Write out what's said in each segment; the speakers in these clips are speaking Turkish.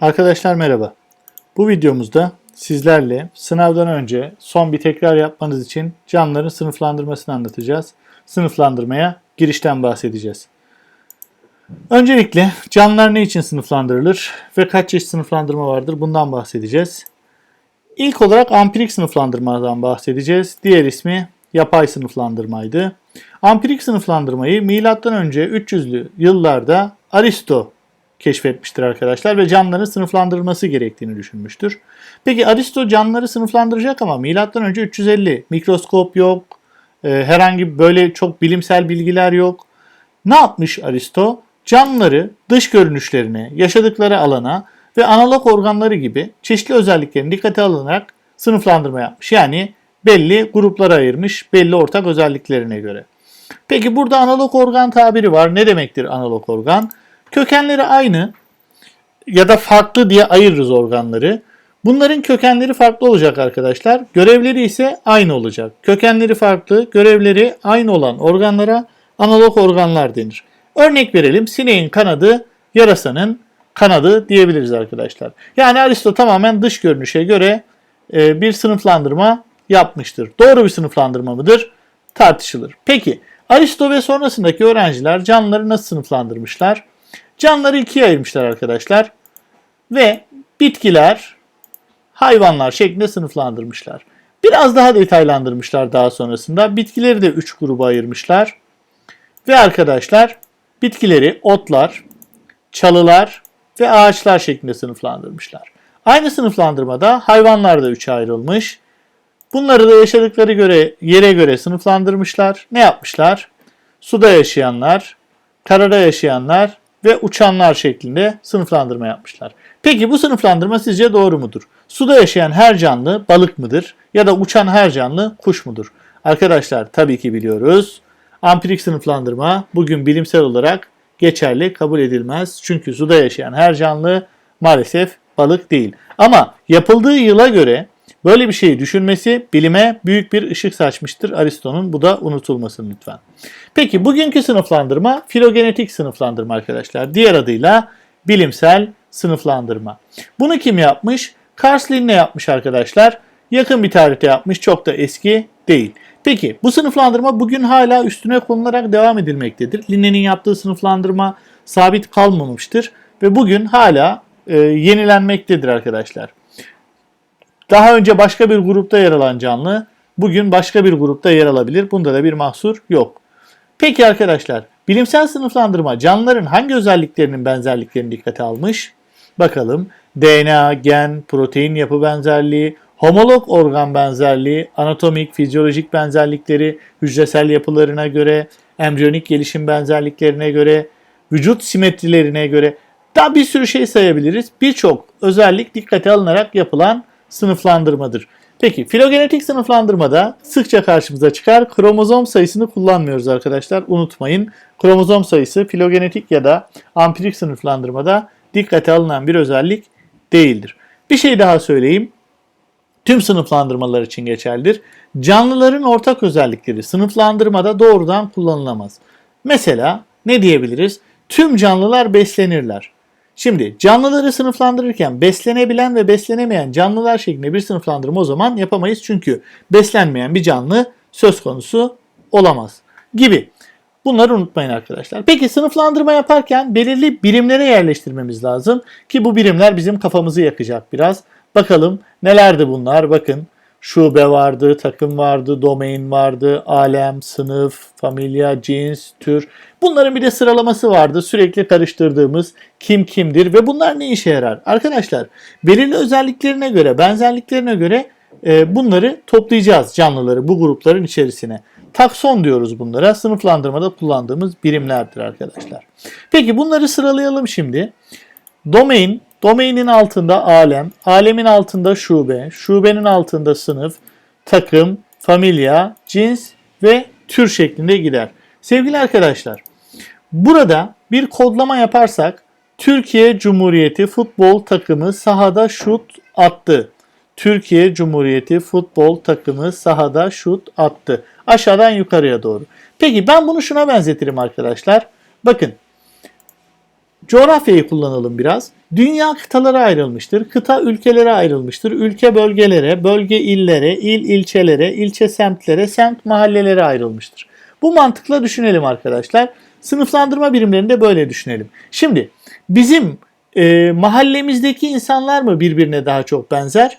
Arkadaşlar merhaba. Bu videomuzda sizlerle sınavdan önce son bir tekrar yapmanız için canlıların sınıflandırmasını anlatacağız. Sınıflandırmaya girişten bahsedeceğiz. Öncelikle canlılar ne için sınıflandırılır ve kaç çeşit sınıflandırma vardır bundan bahsedeceğiz. İlk olarak ampirik sınıflandırmadan bahsedeceğiz. Diğer ismi yapay sınıflandırmaydı. Ampirik sınıflandırmayı önce 300'lü yıllarda Aristo keşfetmiştir arkadaşlar ve canlıların sınıflandırılması gerektiğini düşünmüştür. Peki Aristo canlıları sınıflandıracak ama milattan önce 350 mikroskop yok, e, herhangi böyle çok bilimsel bilgiler yok. Ne yapmış Aristo? Canlıları dış görünüşlerine, yaşadıkları alana ve analog organları gibi çeşitli özelliklerin dikkate alınarak sınıflandırma yapmış. Yani belli gruplara ayırmış belli ortak özelliklerine göre. Peki burada analog organ tabiri var. Ne demektir analog organ? Kökenleri aynı ya da farklı diye ayırırız organları. Bunların kökenleri farklı olacak arkadaşlar. Görevleri ise aynı olacak. Kökenleri farklı, görevleri aynı olan organlara analog organlar denir. Örnek verelim. Sineğin kanadı, yarasanın kanadı diyebiliriz arkadaşlar. Yani Aristo tamamen dış görünüşe göre e, bir sınıflandırma yapmıştır. Doğru bir sınıflandırma mıdır? Tartışılır. Peki Aristo ve sonrasındaki öğrenciler canlıları nasıl sınıflandırmışlar? Canlıları ikiye ayırmışlar arkadaşlar. Ve bitkiler, hayvanlar şeklinde sınıflandırmışlar. Biraz daha detaylandırmışlar daha sonrasında. Bitkileri de 3 gruba ayırmışlar. Ve arkadaşlar bitkileri otlar, çalılar ve ağaçlar şeklinde sınıflandırmışlar. Aynı sınıflandırmada hayvanlar da 3'e ayrılmış. Bunları da yaşadıkları göre yere göre sınıflandırmışlar. Ne yapmışlar? Suda yaşayanlar, karada yaşayanlar ve uçanlar şeklinde sınıflandırma yapmışlar. Peki bu sınıflandırma sizce doğru mudur? Suda yaşayan her canlı balık mıdır ya da uçan her canlı kuş mudur? Arkadaşlar tabii ki biliyoruz. Ampirik sınıflandırma bugün bilimsel olarak geçerli kabul edilmez. Çünkü suda yaşayan her canlı maalesef balık değil. Ama yapıldığı yıla göre böyle bir şeyi düşünmesi bilime büyük bir ışık saçmıştır Aristo'nun. Bu da unutulmasın lütfen. Peki bugünkü sınıflandırma filogenetik sınıflandırma arkadaşlar. Diğer adıyla bilimsel sınıflandırma. Bunu kim yapmış? Kars Linne yapmış arkadaşlar. Yakın bir tarihte yapmış. Çok da eski değil. Peki bu sınıflandırma bugün hala üstüne konularak devam edilmektedir. Linne'nin yaptığı sınıflandırma sabit kalmamıştır ve bugün hala e, yenilenmektedir arkadaşlar. Daha önce başka bir grupta yer alan canlı bugün başka bir grupta yer alabilir. Bunda da bir mahsur yok. Peki arkadaşlar, bilimsel sınıflandırma canlıların hangi özelliklerinin benzerliklerini dikkate almış? Bakalım. DNA, gen, protein yapı benzerliği, homolog organ benzerliği, anatomik, fizyolojik benzerlikleri, hücresel yapılarına göre, embriyonik gelişim benzerliklerine göre, vücut simetrilerine göre daha bir sürü şey sayabiliriz. Birçok özellik dikkate alınarak yapılan sınıflandırmadır. Peki filogenetik sınıflandırmada sıkça karşımıza çıkar. Kromozom sayısını kullanmıyoruz arkadaşlar. Unutmayın. Kromozom sayısı filogenetik ya da ampirik sınıflandırmada dikkate alınan bir özellik değildir. Bir şey daha söyleyeyim. Tüm sınıflandırmalar için geçerlidir. Canlıların ortak özellikleri sınıflandırmada doğrudan kullanılamaz. Mesela ne diyebiliriz? Tüm canlılar beslenirler. Şimdi canlıları sınıflandırırken beslenebilen ve beslenemeyen canlılar şeklinde bir sınıflandırma o zaman yapamayız. Çünkü beslenmeyen bir canlı söz konusu olamaz gibi. Bunları unutmayın arkadaşlar. Peki sınıflandırma yaparken belirli birimlere yerleştirmemiz lazım ki bu birimler bizim kafamızı yakacak biraz. Bakalım nelerdi bunlar? Bakın şube vardı, takım vardı, domain vardı, alem, sınıf, familya, cins, tür. Bunların bir de sıralaması vardı. Sürekli karıştırdığımız kim kimdir ve bunlar ne işe yarar? Arkadaşlar belirli özelliklerine göre, benzerliklerine göre e, bunları toplayacağız canlıları bu grupların içerisine. Takson diyoruz bunlara. Sınıflandırmada kullandığımız birimlerdir arkadaşlar. Peki bunları sıralayalım şimdi. Domain, domainin altında alem, alemin altında şube, şubenin altında sınıf, takım, familya, cins ve tür şeklinde gider. Sevgili arkadaşlar, burada bir kodlama yaparsak Türkiye Cumhuriyeti futbol takımı sahada şut attı. Türkiye Cumhuriyeti futbol takımı sahada şut attı. Aşağıdan yukarıya doğru. Peki ben bunu şuna benzetirim arkadaşlar. Bakın Coğrafyayı kullanalım biraz. Dünya kıtalara ayrılmıştır. Kıta ülkelere ayrılmıştır. Ülke bölgelere, bölge illere, il ilçelere, ilçe semtlere, semt mahallelere ayrılmıştır. Bu mantıkla düşünelim arkadaşlar. Sınıflandırma birimlerini de böyle düşünelim. Şimdi bizim e, mahallemizdeki insanlar mı birbirine daha çok benzer?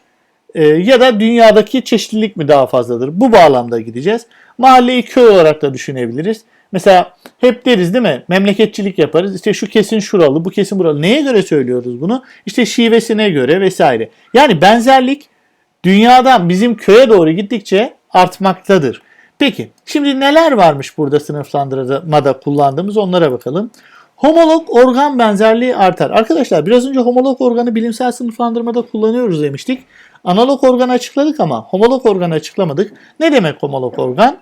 E, ya da dünyadaki çeşitlilik mi daha fazladır? Bu bağlamda gideceğiz. Mahalleyi köy olarak da düşünebiliriz. Mesela hep deriz değil mi? Memleketçilik yaparız. İşte şu kesin şuralı, bu kesin buralı. Neye göre söylüyoruz bunu? İşte şivesine göre vesaire. Yani benzerlik dünyadan bizim köye doğru gittikçe artmaktadır. Peki şimdi neler varmış burada sınıflandırmada kullandığımız onlara bakalım. Homolog organ benzerliği artar. Arkadaşlar biraz önce homolog organı bilimsel sınıflandırmada kullanıyoruz demiştik. Analog organı açıkladık ama homolog organı açıklamadık. Ne demek homolog organ?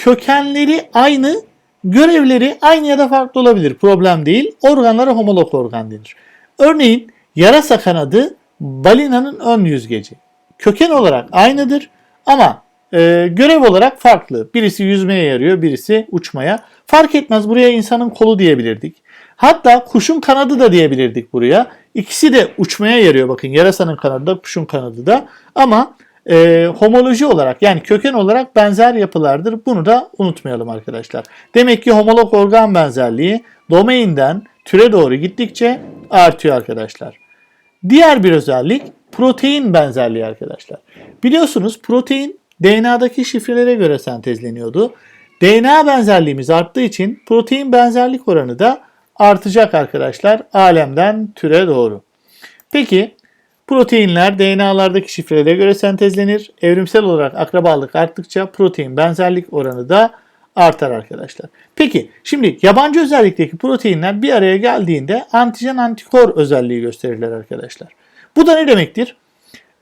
Kökenleri aynı, görevleri aynı ya da farklı olabilir. Problem değil. Organlara homolog organ denir. Örneğin yarasa kanadı balinanın ön yüzgeci. Köken olarak aynıdır ama e, görev olarak farklı. Birisi yüzmeye yarıyor, birisi uçmaya. Fark etmez buraya insanın kolu diyebilirdik. Hatta kuşun kanadı da diyebilirdik buraya. İkisi de uçmaya yarıyor. Bakın yarasanın kanadı da kuşun kanadı da. Ama e, homoloji olarak yani köken olarak benzer yapılardır. Bunu da unutmayalım arkadaşlar. Demek ki homolog organ benzerliği domainden türe doğru gittikçe artıyor arkadaşlar. Diğer bir özellik protein benzerliği arkadaşlar. Biliyorsunuz protein DNA'daki şifrelere göre sentezleniyordu. DNA benzerliğimiz arttığı için protein benzerlik oranı da artacak arkadaşlar alemden türe doğru. Peki proteinler DNA'lardaki şifrelere göre sentezlenir. Evrimsel olarak akrabalık arttıkça protein benzerlik oranı da artar arkadaşlar. Peki şimdi yabancı özellikteki proteinler bir araya geldiğinde antijen antikor özelliği gösterirler arkadaşlar. Bu da ne demektir?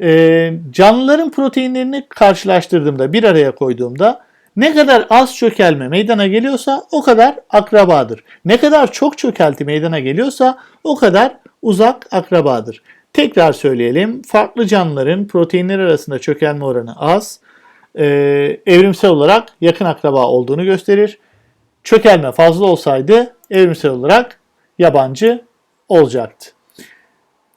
Ee, canlıların proteinlerini karşılaştırdığımda bir araya koyduğumda ne kadar az çökelme meydana geliyorsa o kadar akrabadır. Ne kadar çok çökelti meydana geliyorsa o kadar uzak akrabadır. Tekrar söyleyelim. Farklı canlıların proteinler arasında çökelme oranı az. Ee, evrimsel olarak yakın akraba olduğunu gösterir. Çökelme fazla olsaydı evrimsel olarak yabancı olacaktı.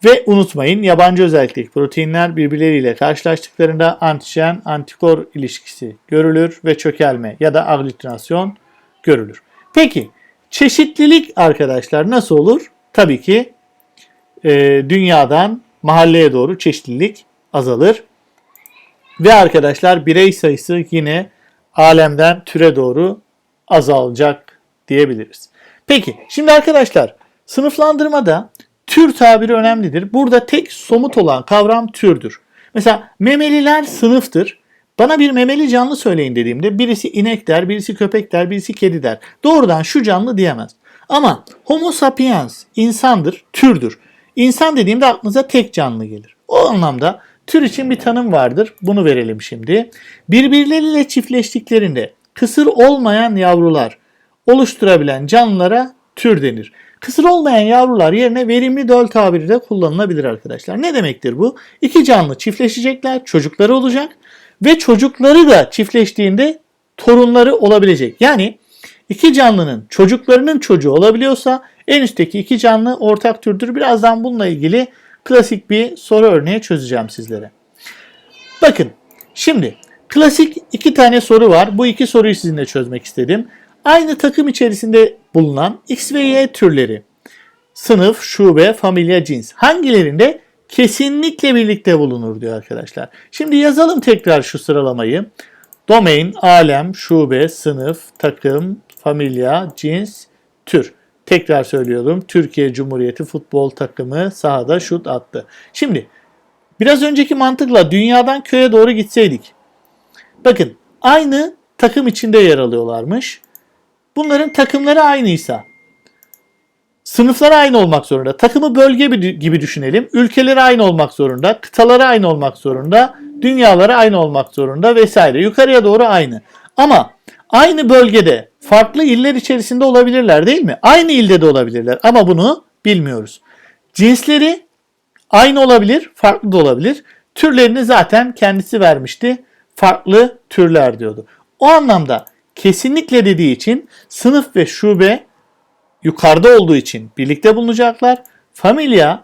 Ve unutmayın yabancı özellikteki proteinler birbirleriyle karşılaştıklarında antijen antikor ilişkisi görülür ve çökelme ya da aglütinasyon görülür. Peki çeşitlilik arkadaşlar nasıl olur? Tabii ki e, dünyadan mahalleye doğru çeşitlilik azalır. Ve arkadaşlar birey sayısı yine alemden türe doğru azalacak diyebiliriz. Peki şimdi arkadaşlar sınıflandırmada tür tabiri önemlidir. Burada tek somut olan kavram türdür. Mesela memeliler sınıftır. Bana bir memeli canlı söyleyin dediğimde birisi inek der, birisi köpek der, birisi kedi der. Doğrudan şu canlı diyemez. Ama homo sapiens insandır, türdür. İnsan dediğimde aklınıza tek canlı gelir. O anlamda tür için bir tanım vardır. Bunu verelim şimdi. Birbirleriyle çiftleştiklerinde kısır olmayan yavrular oluşturabilen canlılara tür denir. Kısır olmayan yavrular yerine verimli döl tabiri de kullanılabilir arkadaşlar. Ne demektir bu? İki canlı çiftleşecekler, çocukları olacak ve çocukları da çiftleştiğinde torunları olabilecek. Yani iki canlının çocuklarının çocuğu olabiliyorsa en üstteki iki canlı ortak türdür. Birazdan bununla ilgili klasik bir soru örneği çözeceğim sizlere. Bakın şimdi klasik iki tane soru var. Bu iki soruyu sizinle çözmek istedim. Aynı takım içerisinde bulunan X ve Y türleri sınıf, şube, familya, cins hangilerinde kesinlikle birlikte bulunur diyor arkadaşlar. Şimdi yazalım tekrar şu sıralamayı. Domain, alem, şube, sınıf, takım, familya, cins, tür. Tekrar söylüyorum. Türkiye Cumhuriyeti futbol takımı sahada şut attı. Şimdi biraz önceki mantıkla dünyadan köye doğru gitseydik. Bakın aynı takım içinde yer alıyorlarmış. Bunların takımları aynıysa sınıfları aynı olmak zorunda. Takımı bölge gibi düşünelim. Ülkeleri aynı olmak zorunda. Kıtaları aynı olmak zorunda. Dünyaları aynı olmak zorunda vesaire. Yukarıya doğru aynı. Ama aynı bölgede farklı iller içerisinde olabilirler değil mi? Aynı ilde de olabilirler ama bunu bilmiyoruz. Cinsleri aynı olabilir, farklı da olabilir. Türlerini zaten kendisi vermişti. Farklı türler diyordu. O anlamda kesinlikle dediği için sınıf ve şube yukarıda olduğu için birlikte bulunacaklar. Familia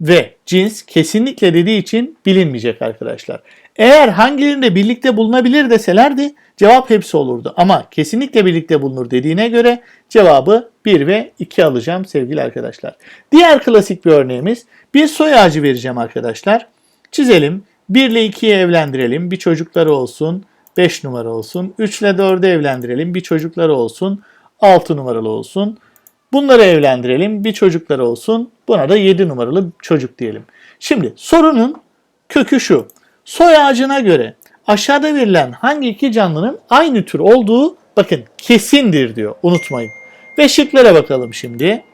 ve cins kesinlikle dediği için bilinmeyecek arkadaşlar. Eğer hangilerinde birlikte bulunabilir deselerdi cevap hepsi olurdu. Ama kesinlikle birlikte bulunur dediğine göre cevabı 1 ve 2 alacağım sevgili arkadaşlar. Diğer klasik bir örneğimiz bir soy ağacı vereceğim arkadaşlar. Çizelim. 1 ile 2'yi evlendirelim. Bir çocukları olsun. 5 numara olsun. 3 ile 4'ü evlendirelim. Bir çocukları olsun. 6 numaralı olsun. Bunları evlendirelim. Bir çocukları olsun. Buna da 7 numaralı çocuk diyelim. Şimdi sorunun kökü şu. Soy ağacına göre aşağıda verilen hangi iki canlının aynı tür olduğu bakın kesindir diyor. Unutmayın. Ve şıklara bakalım şimdi.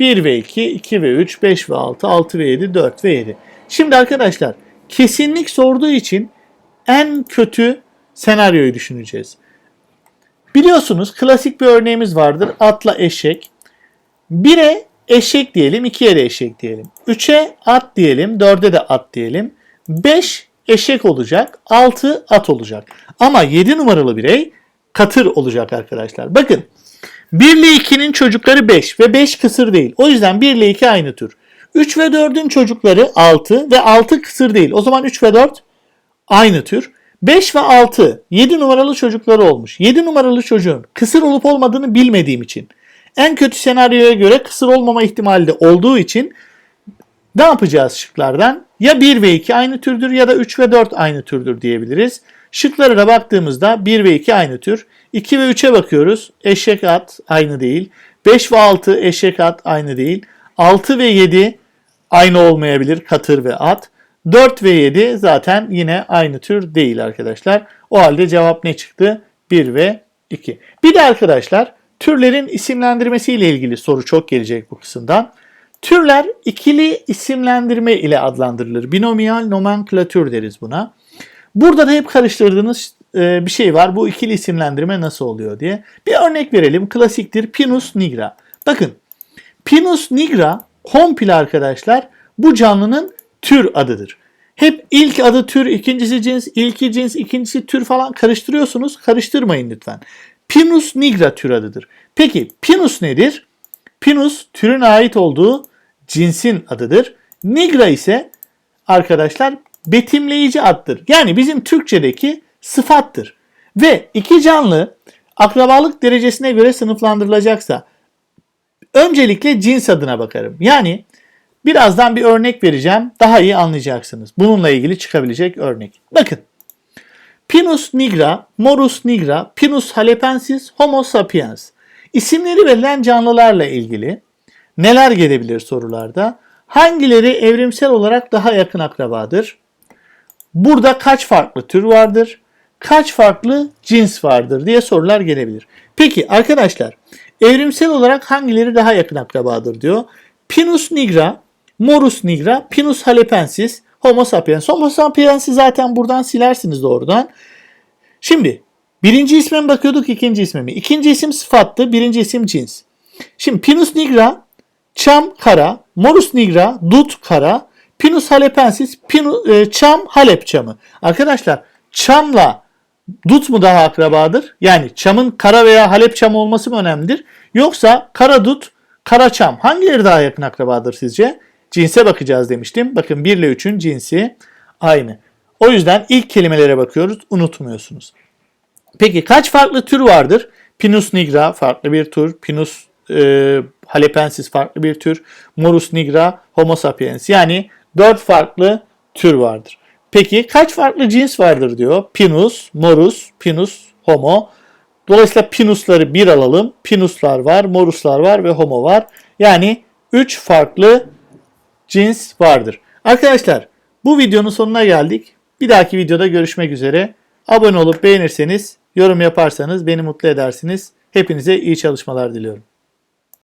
1 ve 2, 2 ve 3, 5 ve 6, 6 ve 7, 4 ve 7. Şimdi arkadaşlar kesinlik sorduğu için en kötü senaryoyu düşüneceğiz. Biliyorsunuz klasik bir örneğimiz vardır. Atla eşek. 1'e eşek diyelim, 2'ye de eşek diyelim. 3'e at diyelim, 4'e de at diyelim. 5 eşek olacak, 6 at olacak. Ama 7 numaralı birey katır olacak arkadaşlar. Bakın 1 ile 2'nin çocukları 5 ve 5 kısır değil. O yüzden 1 ile 2 aynı tür. 3 ve 4'ün çocukları 6 ve 6 kısır değil. O zaman 3 ve 4 aynı tür. 5 ve 6 7 numaralı çocukları olmuş. 7 numaralı çocuğun kısır olup olmadığını bilmediğim için en kötü senaryoya göre kısır olmama ihtimali de olduğu için ne yapacağız şıklardan? Ya 1 ve 2 aynı türdür ya da 3 ve 4 aynı türdür diyebiliriz. Şıklara da baktığımızda 1 ve 2 aynı tür. 2 ve 3'e bakıyoruz. Eşek at aynı değil. 5 ve 6 eşek at aynı değil. 6 ve 7 aynı olmayabilir katır ve at. 4 ve 7 zaten yine aynı tür değil arkadaşlar. O halde cevap ne çıktı? 1 ve 2. Bir de arkadaşlar türlerin isimlendirmesiyle ilgili soru çok gelecek bu kısımdan. Türler ikili isimlendirme ile adlandırılır. Binomial nomenklatür deriz buna. Burada da hep karıştırdığınız e, bir şey var. Bu ikili isimlendirme nasıl oluyor diye. Bir örnek verelim. Klasiktir Pinus nigra. Bakın Pinus nigra komple arkadaşlar bu canlının tür adıdır. Hep ilk adı tür, ikincisi cins, ilki cins, ikincisi tür falan karıştırıyorsunuz. Karıştırmayın lütfen. Pinus nigra tür adıdır. Peki Pinus nedir? Pinus türün ait olduğu cinsin adıdır. Nigra ise arkadaşlar betimleyici addır. Yani bizim Türkçedeki sıfattır. Ve iki canlı akrabalık derecesine göre sınıflandırılacaksa öncelikle cins adına bakarım. Yani birazdan bir örnek vereceğim. Daha iyi anlayacaksınız. Bununla ilgili çıkabilecek örnek. Bakın. Pinus nigra, Morus nigra, Pinus halepensis, Homo sapiens. İsimleri verilen canlılarla ilgili neler gelebilir sorularda? Hangileri evrimsel olarak daha yakın akrabadır? Burada kaç farklı tür vardır? Kaç farklı cins vardır diye sorular gelebilir. Peki arkadaşlar evrimsel olarak hangileri daha yakın akrabadır diyor. Pinus nigra, Morus nigra, Pinus halepensis, Homo sapiens. Homo sapiens'i zaten buradan silersiniz doğrudan. Şimdi birinci isme bakıyorduk ikinci isme mi? İkinci isim sıfattı, birinci isim cins. Şimdi Pinus nigra, çam kara, Morus nigra, dut kara, Pinus halepensis, pinu, e, çam Halep çamı. Arkadaşlar çamla dut mu daha akrabadır? Yani çamın kara veya Halep çamı olması mı önemlidir? Yoksa kara dut, kara çam hangileri daha yakın akrabadır sizce? Cinse bakacağız demiştim. Bakın 1 ile 3'ün cinsi aynı. O yüzden ilk kelimelere bakıyoruz. Unutmuyorsunuz. Peki kaç farklı tür vardır? Pinus nigra farklı bir tür. Pinus e, halepensis farklı bir tür. Morus nigra, Homo sapiens. Yani 4 farklı tür vardır. Peki kaç farklı cins vardır diyor. Pinus, Morus, Pinus, Homo. Dolayısıyla Pinusları bir alalım. Pinuslar var, Moruslar var ve Homo var. Yani 3 farklı cins vardır. Arkadaşlar bu videonun sonuna geldik. Bir dahaki videoda görüşmek üzere. Abone olup beğenirseniz, yorum yaparsanız beni mutlu edersiniz. Hepinize iyi çalışmalar diliyorum.